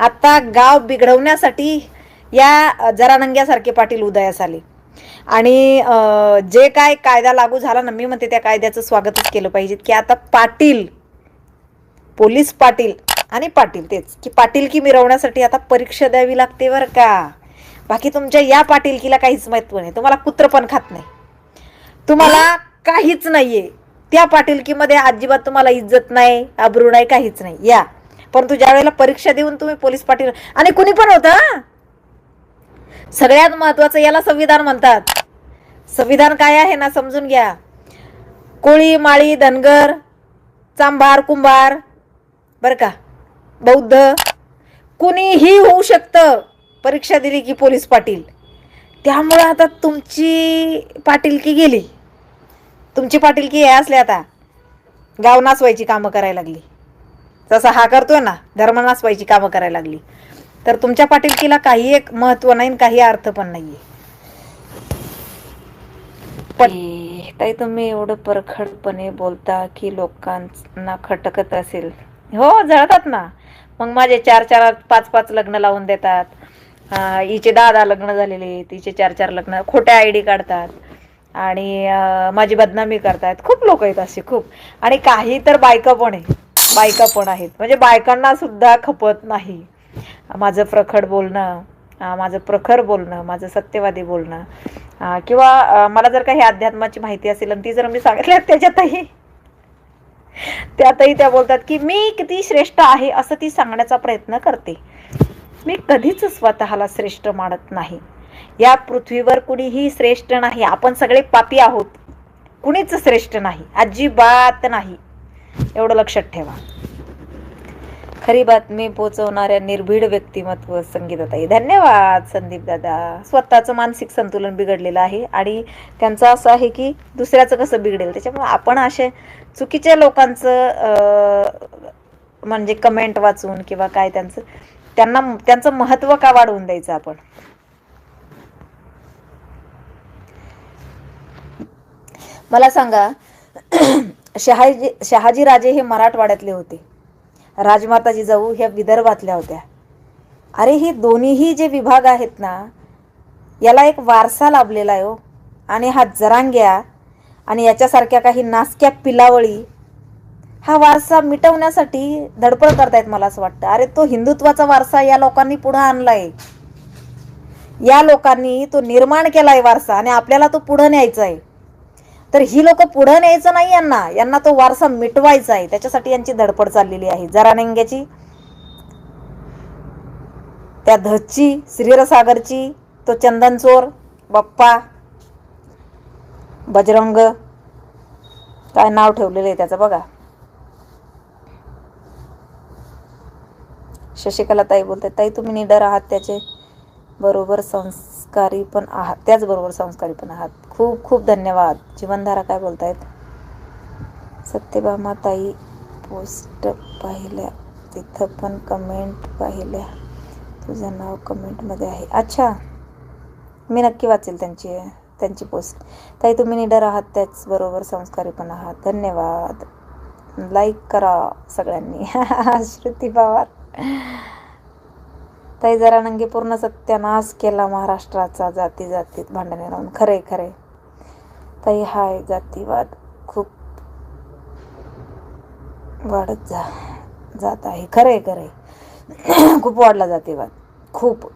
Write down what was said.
आता गाव बिघडवण्यासाठी या जरानंग्यासारखे पाटील उदयास आले. आणि जे काय कायदा लागू झाला ना मी म्हणते त्या कायद्याचं स्वागतच केलं पाहिजे की आता पाटील पोलीस पाटील आणि पाटील तेच की पाटीलकी मिरवण्यासाठी आता परीक्षा द्यावी लागते बरं का. बाकी तुमच्या या पाटीलकीला काहीच महत्त्व नाही तुम्हाला कुत्र पण खात नाही. तुम्हाला काहीच नाहीये. त्या पाटीलकीमध्ये अजिबात तुम्हाला इज्जत नाही अब्रू नाही काहीच नाही. या. परंतु ज्या वेळेला परीक्षा देऊन तुम्ही पोलीस पाटील आणि कुणी पण होतं सगळ्यात महत्वाचं याला संविधान म्हणतात. संविधान काय आहे ना समजून घ्या. कोळी माळी धनगर चांभार कुंभार बरं का? बौद्ध. कुणीही होऊ शकतं परीक्षा दिली की पोलीस पाटील. त्यामुळं आता तुमची पाटीलकी गेली. तुमची पाटीलकी हे असले आता. गाव नाचवायची कामं करायला लागली. जसा हा करतोय ना धर्म कामं करायला लागली. तर तुमच्या पाटीलकीला काही एक महत्त्व नाही आणि काही अर्थ पण नाहीये. पण ताई तुम्ही एवढं परखडपणे बोलता की लोकांना खटकत असेल. हो जळतात ना. मग माझे चार चार पाच पाच लग्न लावून देतात. हिचे दहा दहा लग्न झालेले तिचे चार चार लग्न खोट्या आय डी काढतात. आणि माझी बदनामी करतात. खूप लोक आहेत असे खूप. आणि काही तर बायका पण आहे बायका पण आहेत. म्हणजे बायकांना सुद्धा खपत नाही. माझं प्रखड बोलणं माझं प्रखर बोलणं माझं सत्यवादी बोलणं किंवा मला जर काही अध्यात्माची माहिती असेल आणि ती जर मी सांगितली त्याच्यातही त्यातही त्या बोलतात की मी किती श्रेष्ठ आहे असं ती सांगण्याचा प्रयत्न करते. मी कधीच स्वतःला श्रेष्ठ मानत नाही. या पृथ्वीवर कुणीही श्रेष्ठ नाही. आपण सगळे पापी आहोत. कुणीच श्रेष्ठ नाही. अजिबात नाही. एवढं लक्षात ठेवा. खरी बातमी पोचवणाऱ्या निर्भीड व्यक्तिमत्व संगीताताई धन्यवाद संदीप दादा. स्वतःचं मानसिक संतुलन बिघडलेलं आहे आणि त्यांचं असं आहे की दुसऱ्याचं कसं बिघडेल? त्याच्यामुळे आपण असे चुकीच्या लोकांचं अं, म्हणजे कमेंट वाचून किंवा काय त्यांचं त्यांना त्यांचं महत्त्व का वाढवून द्यायचं आपण? मला सांगा शहाजी शहाजीराजे हे मराठवाड्यातले होते. राजमाता जिजाऊ ह्या विदर्भातल्या होत्या. अरे हे दोन्हीही जे विभाग आहेत ना याला एक वारसा लाभलेला आहे हो. आणि हा जरांग्या आणि याच्यासारख्या काही नासक्या पिलावळी हा वारसा मिटवण्यासाठी धडपड करतायत मला असं वाटतं. अरे तो हिंदुत्वाचा वारसा या लोकांनी पुढे आणलाय. या लोकांनी तो निर्माण केलाय वारसा आणि आपल्याला तो पुढं न्यायचा आहे तर ही लोक पुढे न्यायचं नाही यांना. यांना तो वारसा मिटवायचा आहे. त्याच्यासाठी यांची धडपड चाललेली आहे. जरानेंग्याची त्या धची श्रीरसागरची तो चंदन चोर बाप्पा बजरंग काय नाव ठेवलेलं आहे त्याचं बघा. शशिकला ताई बोलतात ताई तुम्ही निडर आहात त्याचे. बरोबर संस्कारी पण आहात. त्याचबरोबर संस्कारी पण आहात. खूप खूप धन्यवाद. जीवनधारा काय बोलतायत? सत्यभामा ताई पोस्ट पाहिल्या. तिथं पण कमेंट पाहिल्या. तुझं नाव कमेंटमध्ये आहे. अच्छा. मी नक्की वाचेल त्यांची त्यांची पोस्ट ताई तुम्ही निडर आहात. त्याचबरोबर संस्कारी पण आहात. धन्यवाद. लाईक करा सगळ्यांनी. श्रुती पवार. ताई जरा पूर्ण सत्यानाश केला महाराष्ट्राचा जाती जातीत भांडणे लावून. खरे खरे ताई हाय जातीवाद खूप वाढत जा जात आहे. खरे खरे खूप वाढला जातीवाद. खूप.